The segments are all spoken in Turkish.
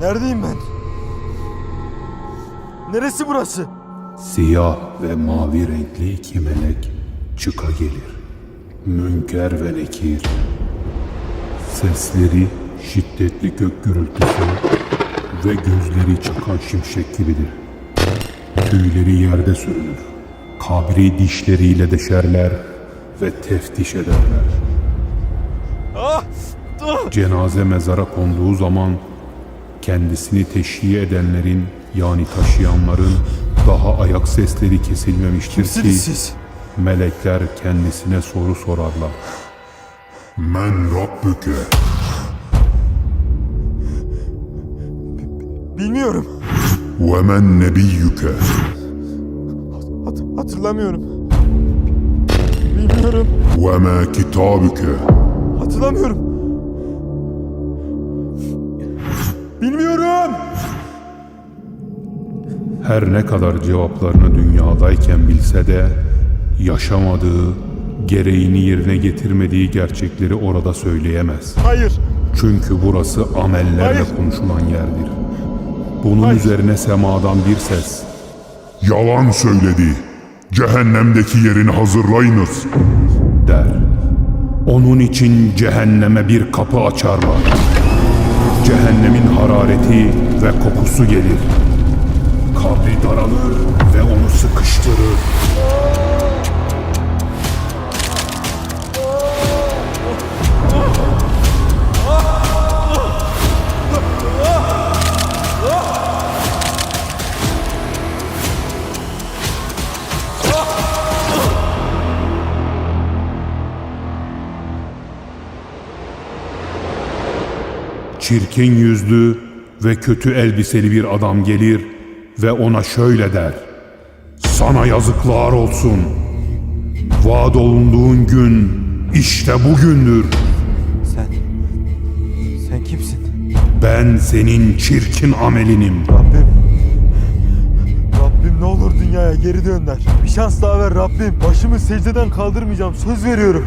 Neredeyim ben? Neresi burası? Siyah ve mavi renkli iki melek çıka gelir. Münker ve nekir. Sesleri şiddetli gök gürültüsü ve gözleri çakan şimşek gibidir. Tüyleri yerde sürünür. Kabri dişleriyle deşerler ve teftiş ederler. Ah! Ah! Cenaze mezara konduğu zaman kendisini teşhiye edenlerin yani taşıyanların daha ayak sesleri kesilmemiştir ki Kimsiniz siz? melekler kendisine soru sorarlar. Men Rabbüke Bilmiyorum. ve men nebiyyüke Hat- hatırlamıyorum. Bilmiyorum. ve ma kitabüke Hatırlamıyorum. Bilmiyorum. Her ne kadar cevaplarını dünyadayken bilse de yaşamadığı, gereğini yerine getirmediği gerçekleri orada söyleyemez. Hayır. Çünkü burası amellerle Hayır. konuşulan yerdir. Bunun Hayır. üzerine semadan bir ses. Yalan söyledi. Cehennemdeki yerini hazırlayınız. der. Onun için cehenneme bir kapı açarlar. Cehennemin harareti ve kokusu gelir. Kabri daralır ve Çirkin yüzlü ve kötü elbiseli bir adam gelir ve ona şöyle der. Sana yazıklar olsun. Vaad olunduğun gün işte bugündür. Sen... Sen kimsin? Ben senin çirkin amelinim. Rabbim. Rabbim ne olur dünyaya geri dönder. Bir şans daha ver Rabbim. Başımı secdeden kaldırmayacağım. Söz veriyorum.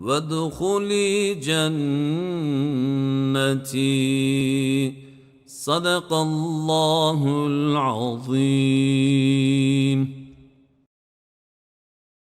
وادخلي جنتي. صدق الله العظيم.